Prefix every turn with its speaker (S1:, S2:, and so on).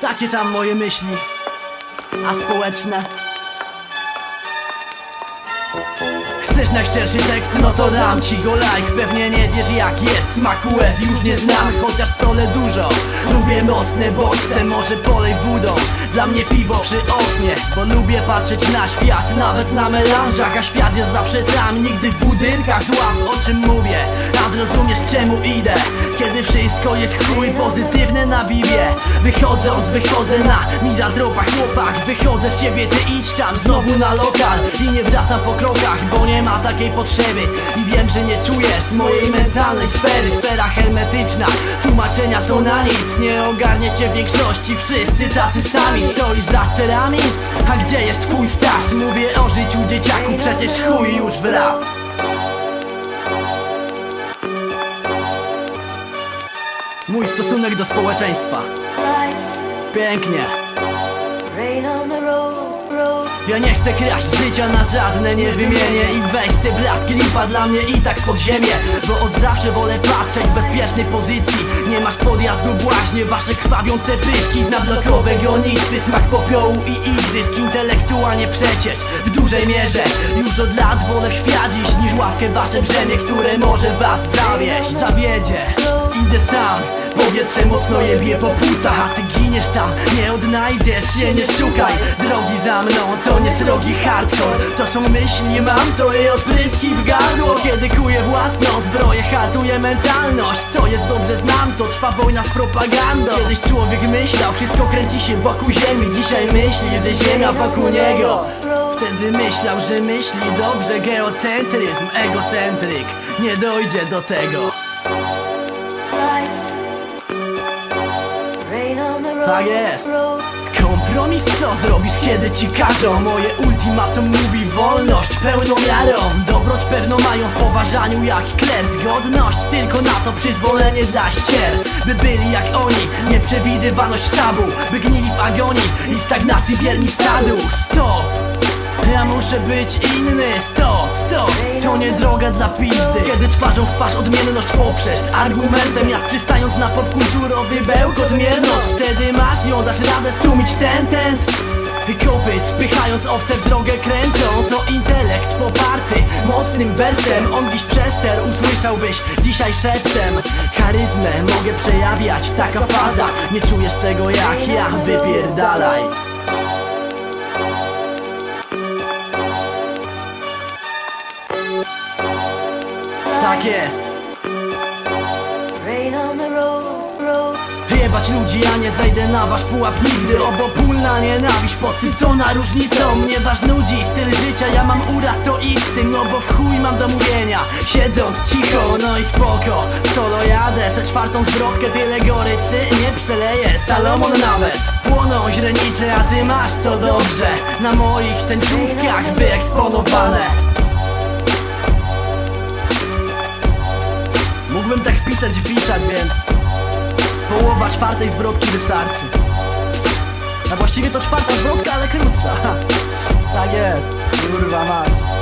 S1: Takie tam moje myśli, a społeczne. Chcesz najszczerszy tekst, no to dam ci go like Pewnie nie wiesz jak jest, smaku łez już nie znam Chociaż solę dużo, lubię bodźce Może polej wodą, dla mnie piwo przy oknie Bo lubię patrzeć na świat, nawet na melanżach A świat jest zawsze tam, nigdy w budynkach Złap o czym mówię, a zrozumiesz czemu idę Kiedy wszystko jest chuj. Pozytywne na bibie Wychodząc, wychodzę na mizantropa chłopak. Wychodzę z siebie, ty idź tam znowu na lokal. I nie wracam po krokach, bo nie ma takiej potrzeby. I wiem, że nie czujesz mojej mentalnej sfery. Sfera hermetyczna, tłumaczenia są na nic. Nie ogarniecie większości, wszyscy tacy sami Stoisz za sterami, a gdzie jest twój staż? Mówię o życiu dzieciaku, przecież chuj już w rap. Mój stosunek do społeczeństwa. Pięknie Ja nie chcę kraść życia na żadne nie wymienię I weź te blaski lipa dla mnie i tak pod ziemię Bo od zawsze wolę patrzeć w bezpiecznej pozycji Nie masz podjazdu błaźnie, wasze krwawiące pyski Znam blokowe gonitwy, smak popiołu i igrzysk Intelektualnie przecież, w dużej mierze Już od lat wolę w świat iść niż łaskę wasze brzemię Które może was zawieść, zawiedzie Idę sam. Powietrze mocno jebie po płucach, a ty giniesz tam. Nie odnajdziesz się, nie szukaj. Drogi za mną, to nie srogi hardcore. To są myśli, mam to i odpryski w gardło. Kiedy kuję własną zbroję, hartuję mentalność. Co jest dobrze znam, to trwa wojna z propagandą. Kiedyś człowiek myślał, wszystko kręci się wokół ziemi. Dzisiaj myśli, że ziemia wokół niego. Wtedy myślał, że myśli dobrze. Geocentryzm, egocentryk. Nie dojdzie do tego Tak jest. Kompromis co zrobisz, kiedy ci każą? Moje ultimatum mówi wolność pełną miarą. Dobroć pewno mają w poważaniu jak kler. Zgodność tylko na to przyzwolenie dla ścier. By byli jak oni, nieprzewidywalność tabu. By gnili w agonii i stagnacji wierni stadu. Stop! Ja muszę być inny, stop, stop. To nie droga dla pizdy. Kiedy twarzą w twarz odmienność poprzesz Argumentem jak przystając na popkulturowy bełkot miernoc Wtedy masz ją, dasz radę stłumić ten tent. Kopyć, spychając owce w drogę krętą To intelekt poparty mocnym wersem. On dziś przester usłyszałbyś dzisiaj szeptem. Charyzmę mogę przejawiać, taka faza. Nie czujesz tego jak ja, wypierdalaj Tak jest.
S2: Rain on the road, road.
S1: Jebać ludzi, ja nie zejdę na wasz pułap nigdy. Obopólna nienawiść posycona różnicą Mnie wasz nudzi styl życia, ja mam uraz to istym No bo w chuj mam do mówienia. Siedząc cicho, no i spoko. Solo jadę, ze czwartą zwrotkę Tyle goryczy nie przeleję. Salomon nawet Płoną źrenice, a ty masz to dobrze. Na moich tęczówkach wyeksponowane Mógłbym tak pisać i pisać, więc Połowa czwartej zwrotki wystarczy. A właściwie to czwarta zwrotka, ale krótsza. Tak jest, kurwa mać